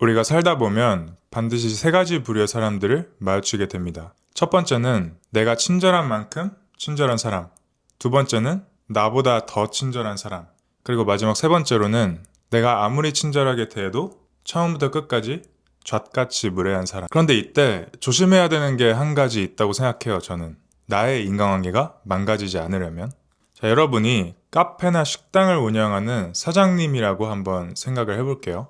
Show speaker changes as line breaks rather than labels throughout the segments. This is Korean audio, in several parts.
우리가 살다 보면 반드시 세 가지 부류의 사람들을 마주치게 됩니다. 첫 번째는 내가 친절한 만큼 친절한 사람. 두 번째는 나보다 더 친절한 사람. 그리고 마지막 세 번째로는 내가 아무리 친절하게 대해도 처음부터 끝까지 잣같이 무례한 사람. 그런데 이때 조심해야 되는 게 한 가지 있다고 생각해요, 저는. 나의 인간관계가 망가지지 않으려면. 자, 여러분이 카페나 식당을 운영하는 사장님이라고 한번 생각을 해볼게요.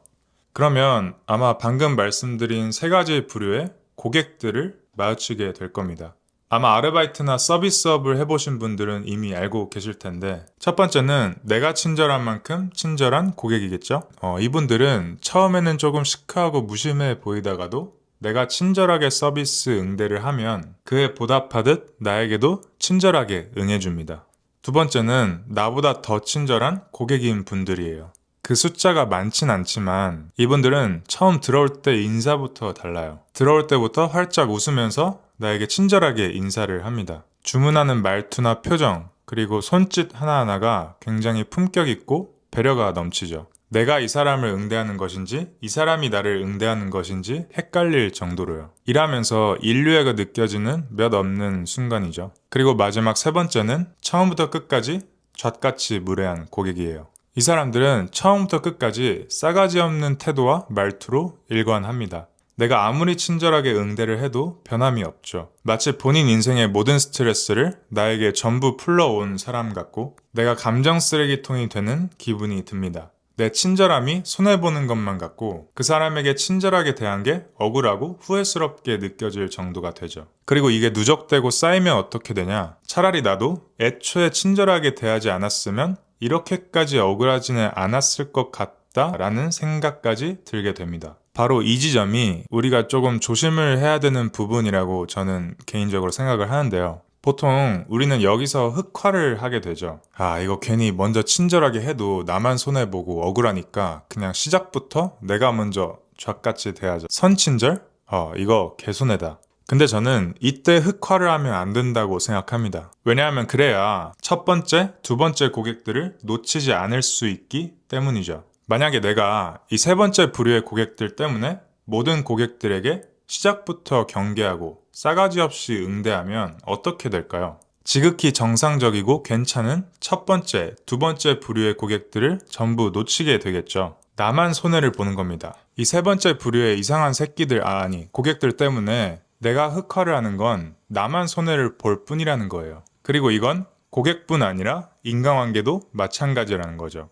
그러면 아마 방금 말씀드린 세 가지 부류의 고객들을 마주치게 될 겁니다. 아마 아르바이트나 서비스업을 해보신 분들은 이미 알고 계실 텐데 첫 번째는 내가 친절한 만큼 친절한 고객이겠죠? 어, 이분들은 처음에는 조금 시크하고 무심해 보이다가도 내가 친절하게 서비스 응대를 하면 그에 보답하듯 나에게도 친절하게 응해줍니다. 두 번째는 나보다 더 친절한 고객인 분들이에요. 그 숫자가 많진 않지만 이분들은 처음 들어올 때 인사부터 달라요. 들어올 때부터 활짝 웃으면서 나에게 친절하게 인사를 합니다. 주문하는 말투나 표정, 그리고 손짓 하나하나가 굉장히 품격 있고 배려가 넘치죠. 내가 이 사람을 응대하는 것인지 이 사람이 나를 응대하는 것인지 헷갈릴 정도로요. 일하면서 인류애가 느껴지는 몇 없는 순간이죠. 그리고 마지막 세 번째는 처음부터 끝까지 잣같이 무례한 고객이에요. 이 사람들은 처음부터 끝까지 싸가지 없는 태도와 말투로 일관합니다. 내가 아무리 친절하게 응대를 해도 변함이 없죠. 마치 본인 인생의 모든 스트레스를 나에게 전부 풀러온 사람 같고 내가 감정 쓰레기통이 되는 기분이 듭니다. 내 친절함이 손해보는 것만 같고 그 사람에게 친절하게 대한 게 억울하고 후회스럽게 느껴질 정도가 되죠. 그리고 이게 누적되고 쌓이면 어떻게 되냐? 차라리 나도 애초에 친절하게 대하지 않았으면 이렇게까지 억울하지는 않았을 것 같다라는 생각까지 들게 됩니다. 바로 이 지점이 우리가 조금 조심을 해야 되는 부분이라고 저는 개인적으로 생각을 하는데요. 보통 우리는 여기서 흑화를 하게 되죠. 아, 이거 괜히 먼저 친절하게 해도 나만 손해보고 억울하니까 그냥 시작부터 내가 먼저 좌같이 대하자. 선친절? 어, 이거 개손해다. 근데 저는 이때 흑화를 하면 안 된다고 생각합니다. 왜냐하면 그래야 첫 번째, 두 번째 고객들을 놓치지 않을 수 있기 때문이죠. 만약에 내가 이 세 번째 부류의 고객들 때문에 모든 고객들에게 시작부터 경계하고 싸가지 없이 응대하면 어떻게 될까요? 지극히 정상적이고 괜찮은 첫 번째, 두 번째 부류의 고객들을 전부 놓치게 되겠죠. 나만 손해를 보는 겁니다. 이 세 번째 부류의 이상한 새끼들, 아, 아니, 고객들 때문에 내가 흑화를 하는 건 나만 손해를 볼 뿐이라는 거예요. 그리고 이건 고객뿐 아니라 인간관계도 마찬가지라는 거죠.